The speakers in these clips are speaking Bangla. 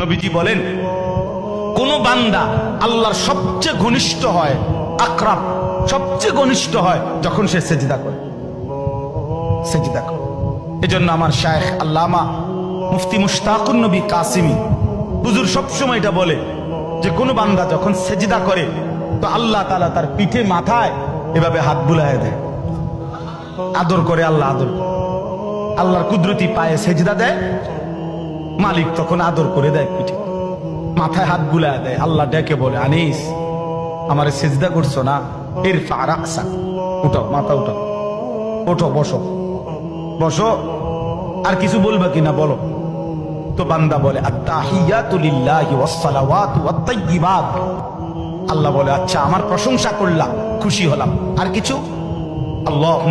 নবীজি বলেন, কোন বান্দা আল্লাহর সবচেয়ে ঘনিষ্ঠ হয়, আকরাম, সবচেয়ে ঘনিষ্ঠ হয় যখন সে সেজিদা করে। সেজিদা করে। এজন্য আমার শায়েখ আল্লামা মুফতি মুশতাকুন নবী কাসিমি হুজুর সবসময় এটা বলে যে, কোন বান্দা যখন সেজিদা করে, তো আল্লাহ তাআলা তার পিঠে মাথায় এভাবে হাত বুলায় দেয়। আদর করে আল্লাহ আদর আল্লাহর কুদরতি পায়ে সেজদা দেয়। মালিক তখন আদর করে দেয় পিঠে। মাথায় হাত বুলা দেয়, আল্লাহ ডেকে বলে, আনিস, আমারে সেজদা করছ না? এর ফারাকসা উঠো মাথা উঠো ওঠো, বসো। বসো। আর কিছু বলবে কিনা বলো? তো বান্দা বলে আল্লাহ বলে আচ্ছা আমার প্রশংসা করলাম, খুশি হলাম। আর কিছু? আল্লাহ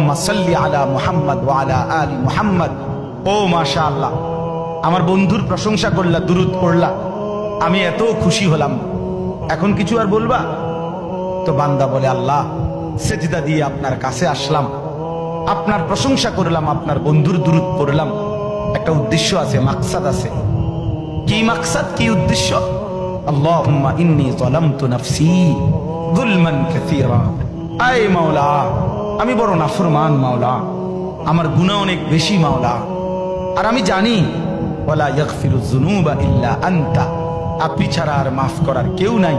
আলা মুহাম্মদ আলা আলি মুহাম্মদ। ও মাশাআল্লাহ আমার বন্ধুর প্রশংসা করলা, দুরুদ পড়লা। আমি এত খুশি হলাম। এখন কিছু আর বলবা? তো বান্দা বলে, আল্লাহ, সেজদা দিয়ে আপনার কাছে আসলাম। আপনার প্রশংসা করলাম, আপনার বন্ধুর দূরত পড়লাম। একটা উদ্দেশ্য আছে, মাকসাদ আছে। কি মাকসাদ? কি উদ্দেশ্য? ইন্নী নাফসি আয় মাওলা, আমি বড় নাফরমান মাওলা। আমার গুনাহ অনেক বেশি মাওলা। আর আমি জানি ওয়ালা ইয়াগফিরু যুনুবা ইল্লা আনতা। আপনি ছাড়া আর মাফ করার কেউ নাই।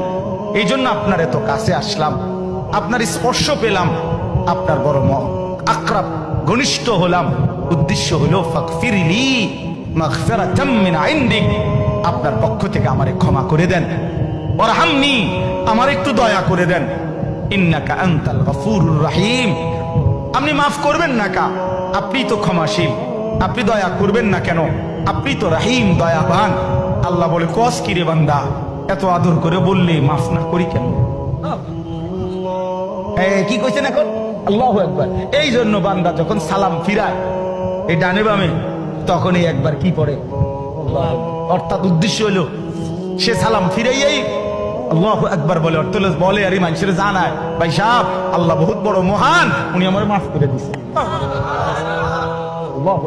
এই জন্য আপনার এত কাছে আসলাম। আপনার স্পর্শ পেলাম। আপনার বড় আক্রাব, ঘনিষ্ঠ হলাম। উদ্দেশ্য হলো ফাকফিরলি মাগফিরাতাম মিন ইনদিক। আপনার পক্ষ থেকে আমারে ক্ষমা করে দেন। ওরহামনি আমার একটু দয়া করে দেন। ইন্নাকা আনতাল গফুরুর রহিম। আপনি মাফ করবেন না কা? আপনি তো ক্ষমাশীল। আপনি দয়া করবেন না কেন? আপনি তো রাহিম দয়াবান। আল্লাহ বলে কস কিরে বান্দা? এত আদর করে বললে মাফ না করি কেন? কি কইছেন এখন? আল্লাহ একবার এই জন্য বান্দা যখন সালাম ফিরায় এই ডানে বামে তখনই একবার কি পড়ে? অর্থাৎ উদ্দেশ্য হলো সে সালাম ফিরাইয়াই আল্লাহ একবার বলে অর্থ বলে আরে মানুষের জানায়। ভাই সাহ আল্লাহ বহুত বড় মহান উনি আমার মাফ করে দিছে আল্লাহু।